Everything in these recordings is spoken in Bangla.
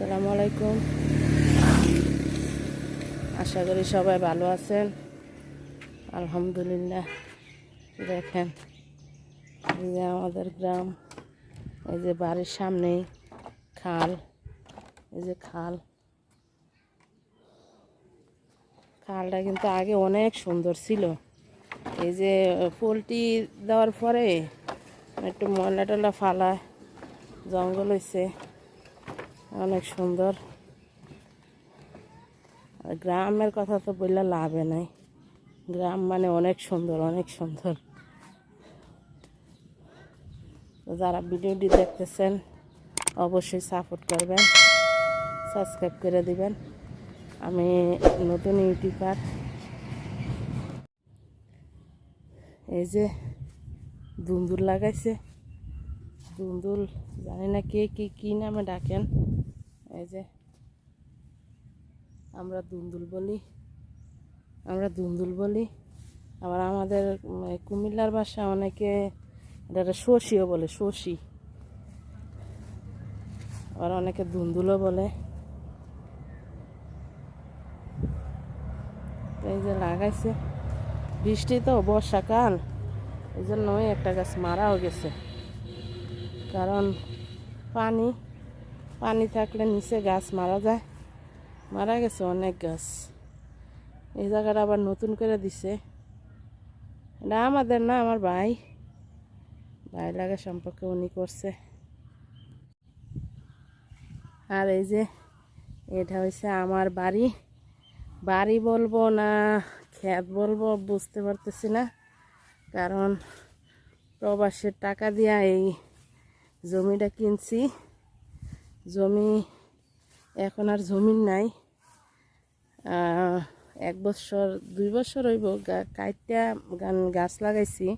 আসসালামু আলাইকুম। আশা করি সবাই ভালো আছেন। আলহামদুলিল্লাহ, দেখেন, এই যে আমাদের গ্রাম, এই যে বাড়ির সামনেই খাল, এই যে খাল। খালটা কিন্তু আগে অনেক সুন্দর ছিল। এই যে পোলট্রি দেওয়ার পরে একটু ময়লা টলা ফালা জঙ্গল হয়েছে অনেক সুন্দর। আর গ্রামের কথা তো বললে লাভে নাই। গ্রাম মানে অনেক সুন্দর অনেক সুন্দর। যারা ভিডিওটি দেখতেছেন, অবশ্যই সাপোর্ট করবেন সাবস্ক্রাইব করে দিবেন। আমি নতুন ইউটিউবার। এই যে দুন্দুল লাগাইছে। দুন্দুল, জানি না কে, কি, কী নামে ডাকেন। এই যে, আমরা দুন্দুল বলি, আমরা দুন্দুল বলি। আবার আমাদের কুমিল্লার বাসা অনেকে, এটা শশিও বলে, শশি। আবার অনেকে দুন্দুলও বলে। এই যে লাগাইছে। বৃষ্টি তো, বর্ষাকাল। এই জন্যই একটা গাছ মারাও গেছে। কারণ পানি পানি থাকলে নিচে গাছ মারা যায়। মারা গেছে অনেক গাছ। এই জায়গাটা আবার নতুন করে দিছে। এটা আমাদের না, আমার ভাই। ভাই লাগা সম্পর্কে উনি করছে। আর এই যে, এটা হচ্ছে আমার বাড়ি। বাড়ি বলব না ক্ষেত বলব বুঝতে পারতেছি না। কারণ প্রবাসের টাকা দিয়া এই জমিটা কিনছি। জমি এখন আর জমি নাই। এক বছর, দুই বছর হইব কাইটা গাছ লাগাইছি।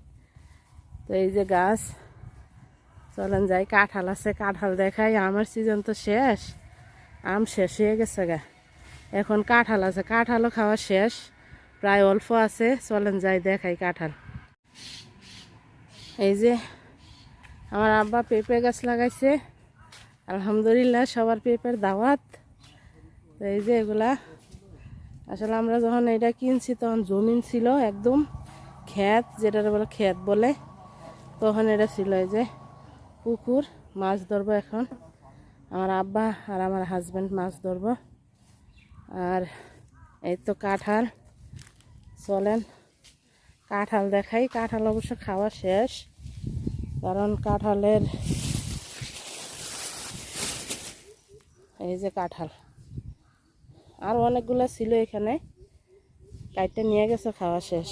তো এই যে গাছ, চলেন যাই, কাঁঠাল আছে, কাঁঠাল দেখাই। আমার সিজন তো শেষ, আম শেষ হয়ে গেছে গা। এখন কাঁঠাল আছে, কাঁঠালও খাওয়া শেষ, প্রায় অল্প আছে। চলেন যাই, দেখাই কাঁঠাল। এই যে, আমার আব্বা পেঁপে গাছ লাগাইছে। আলহামদুলিল্লাহ, সবার পেঁপের দাওয়াত। তো এই যে এগুলা, আসলে আমরা যখন এটা কিনছি, তখন জমিন ছিল একদম ক্ষেত যেটা বলে ক্ষেত বলে, তখন এটা ছিল এই যে পুকুর, মাছ ধরবো এখন। আমার আব্বা আর আমার হাজব্যান্ড মাছ ধরবো। আর এই তো কাঁঠাল, চলেন। কাঁঠাল দেখাই, কাঁঠাল অবশ্য খাওয়া শেষ, কারণ কাঁঠালের এই যে কাঁঠাল। আর অনেকগুলো ছিল এখানে। কাইটটা নিয়ে গেছে খাওয়া শেষ।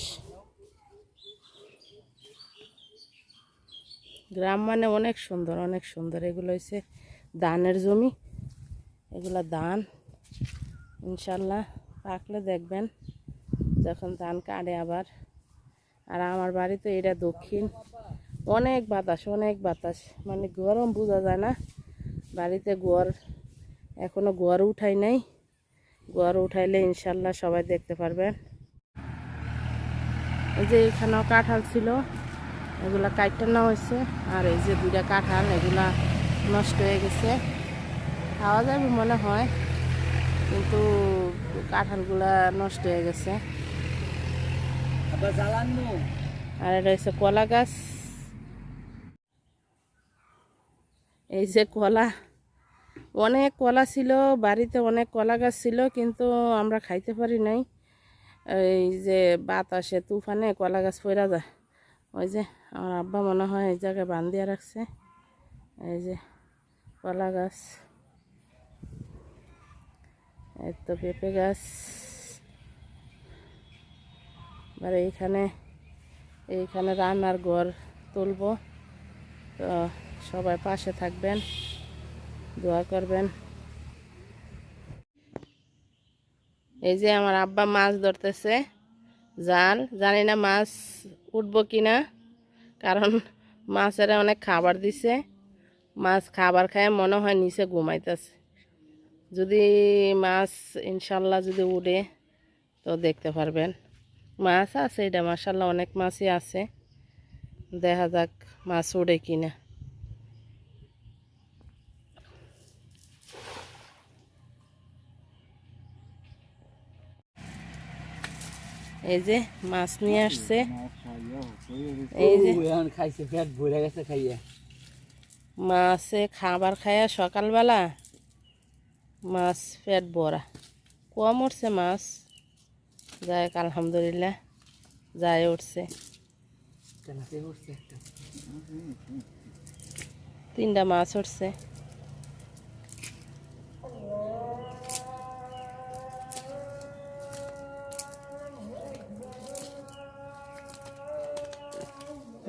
গ্রাম মানে অনেক সুন্দর অনেক সুন্দর। এগুলো হচ্ছে ধানের জমি। এগুলা ধান। ইনশাল্লাহ পাকলে দেখবেন যখন ধান কাটে আবার। আর আমার বাড়ি তো এটা দক্ষিণ। অনেক বাতাস অনেক বাতাস। মানে গরম বোঝা যায় না। বাড়িতে গোয়ার এখনও গোয়ার উঠাই নাই। গোয়ার উঠাইলে ইনশাল্লাহ সবাই দেখতে পারবেন। এই যে এখানেও কাঁঠাল ছিল, এগুলা কাটতে নেওয়া হয়েছে। আর এই যে দুইটা কাঁঠাল, এগুলা নষ্ট হয়ে গেছে। খাওয়া যাবে মনে হয়, কিন্তু কাঁঠালগুলা নষ্ট হয়ে গেছে। আর এটা হচ্ছে কলা গাছ। এই যে কলা অনেক কলা ছিল, বাড়িতে অনেক কলা গাছ ছিল, কিন্তু আমরা খাইতে পারি নাই। এই যে বাতাসে, তুফানে কলা গাছ পড়া যায়। ওই যে আমার আব্বা মনে হয় এই জায়গায় বান্ধিয়া রাখছে। এই যে কলা গাছ। এই তো পেঁপে গাছ। এবার এইখানে এইখানে রান্নার ঘর তুলবো। তো সবাই পাশে থাকবেন। দোয়া করবেন। এই যে আমার আব্বা মাছ ধরতেছে। জাল, জানি না মাছ উঠবো কি না কারণ মাছেরা অনেক খাবার দিছে। মাছ খাবার খায়, মনে হয় নিচে ঘুমাইতেছে। যদি মাছ ইনশাল্লাহ যদি উঠে, তো দেখতে পারবেন। মাছ আছে এটা মাসাল্লাহ অনেক মাছই আছে। দেখা যাক মাছ উড়ে কিনা। এই যে মাছ নিয়ে আসছে। এই যে খাইছে পেট ভরে গেছে খাইয়া। মাছে খাবার খায়া সকালবেলা মাছ পেট ভরা। কম উঠছে মাছ। যাই আলহামদুলিল্লাহ যায় উঠছে। তিনটা মাছ উঠছে।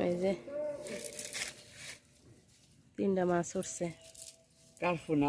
এই যে তিনটা মাছ উঠছে। কার ফোন?